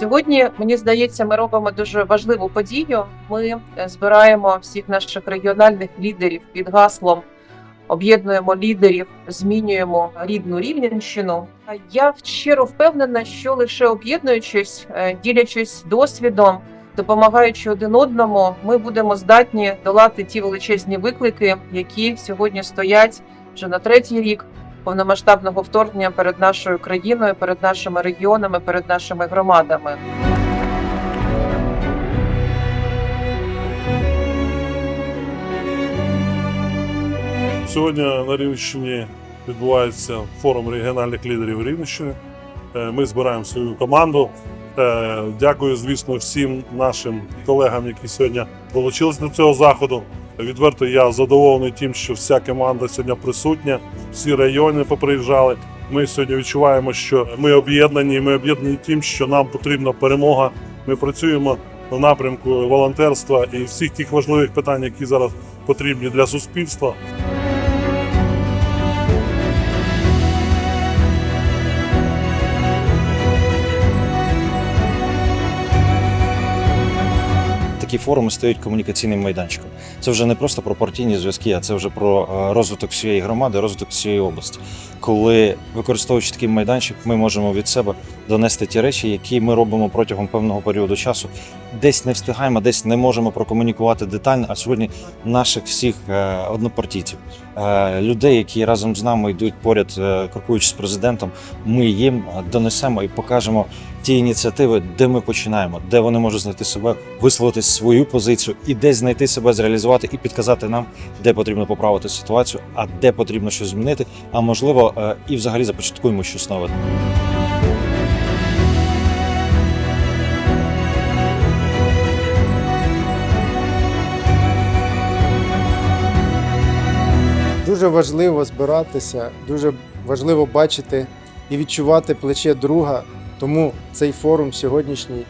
Сьогодні мені здається, ми робимо дуже важливу подію. Ми е, збираємо всіх наших регіональних лідерів під гаслом. Об'єднуємо лідерів, змінюємо рідну рівненщину. Я щиро впевнена, що лише об'єднуючись, е, ділячись досвідом, допомагаючи один одному, ми будемо здатні долати ті величезні виклики, які сьогодні стоять вже на третій рік повномасштабного вторгнення перед нашою країною, перед нашими регіонами, перед нашими громадами. Сьогодні на Рівненщині відбувається форум регіональних лідерів Рівненщини. Е, Ми збираємо свою команду. Е, Дякую, звісно, всім нашим колегам, які сьогодні долучились до цього заходу. Відверто я задоволений тим, що вся команда сьогодні присутня, всі райони поприїжджали. Ми сьогодні відчуваємо, що ми об'єднані. Ми об'єднані тим, що нам потрібна перемога. Ми працюємо в напрямку волонтерства і всіх тих важливих питань, які зараз потрібні для суспільства. Такі форуми стають комунікаційним майданчиком. Це вже не просто про партійні зв'язки, а це вже про е, розвиток всієї громади, розвиток всієї області. Коли використовуючи такий майданчик, ми можемо від себе донести ті речі, які ми робимо протягом певного періоду часу. Десь не встигаємо, десь не можемо прокомунікувати детально. А сьогодні наших всіх е, однопартійців, е, людей, які разом з нами йдуть поряд, крокуючи з президентом, ми їм донесемо і покажемо ті ініціативи, де ми починаємо, де вони можуть знайти себе, висловити свою позицію і десь знайти себе, зреалізувати і підказати нам, де потрібно поправити ситуацію, а де потрібно щось змінити. А можливо, е, і взагалі започаткуємо щось нове. Дуже важливо збиратися, дуже важливо бачити і відчувати плече друга. Тому цей форум сьогоднішній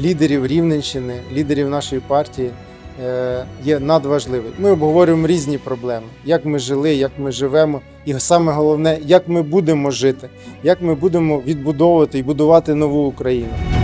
лідерів Рівненщини, лідерів нашої партії е, є надважливий. Ми обговорюємо різні проблеми, як ми жили, як ми живемо, і саме головне, як ми будемо жити, як ми будемо відбудовувати і будувати нову Україну.